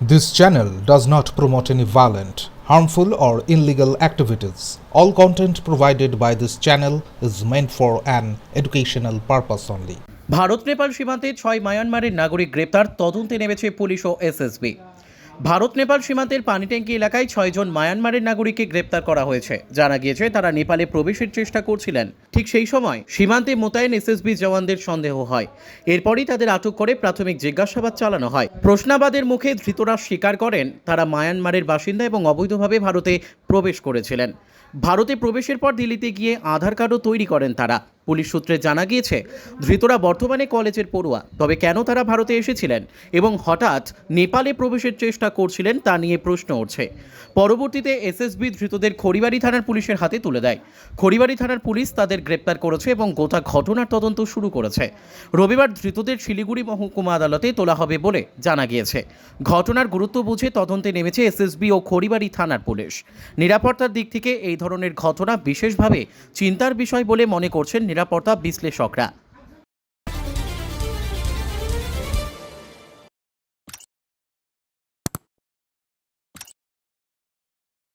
This channel does not promote any violent, harmful, or illegal activities. All content provided by this channel is meant for an educational purpose only. Bharat Nepal সীমান্তে ছয় মায়ানমারের নাগরিক গ্রেপ্তার তদন্তে নেমেছে police ও SSB Bharat, Nepal সীমান্তের পানিট্যাঙ্কি এলাকায় ছয়জন মায়ানমারের নাগরিককে গ্রেপ্তার করা হয়েছে। জানা গিয়েছে, তারা নেপালে প্রবেশের চেষ্টা করছিলেন। ঠিক সেই সময় সীমান্তে মোতায়েন এসএসবি জওয়ানদের সন্দেহ হয়। এরপরই তাদের আটক করে প্রাথমিক জিজ্ঞাসাবাদ চালানো হয়। প্রশ্নাবাদের মুখে ধৃতরা স্বীকার করেন, তারা মায়ানমারের বাসিন্দা এবং অবৈধভাবে ভারতে প্রবেশ করেছিলেন। ভারতে প্রবেশের পর দিল্লিতে গিয়ে আধার কার্ডও তৈরি করেন তারা। পুলিশ সূত্রে জানা গিয়েছে, ধৃতরা বর্তমানে কলেজের পড়ুয়া। তবে কেন তারা ভারতে এসেছিলেন এবং হঠাৎ নেপালে প্রবেশের চেষ্টা করছিলেন তা নিয়ে প্রশ্ন উঠছে পরবর্তীতে এসএসবি ধৃতদের খড়িবাড়ি থানার পুলিশের হাতে তুলে দেয়। খড়িবাড়ি থানার পুলিশ তাদের গ্রেপ্তার করেছে এবং গোটা ঘটনার তদন্ত শুরু করেছে। রবিবার ধৃতদের শিলিগুড়ি মহকুমা আদালতে তোলা হবে বলে জানা গিয়েছে। ঘটনার গুরুত্ব বুঝে তদন্তে নেমেছে এসএসবি ও খড়িবাড়ি থানার পুলিশ। নিরাপত্তার দিক থেকে এই ধরনের ঘটনা বিশেষভাবে চিন্তার বিষয় বলে মনে করছেন নিরাপত্তা বিশ্লেষকরা।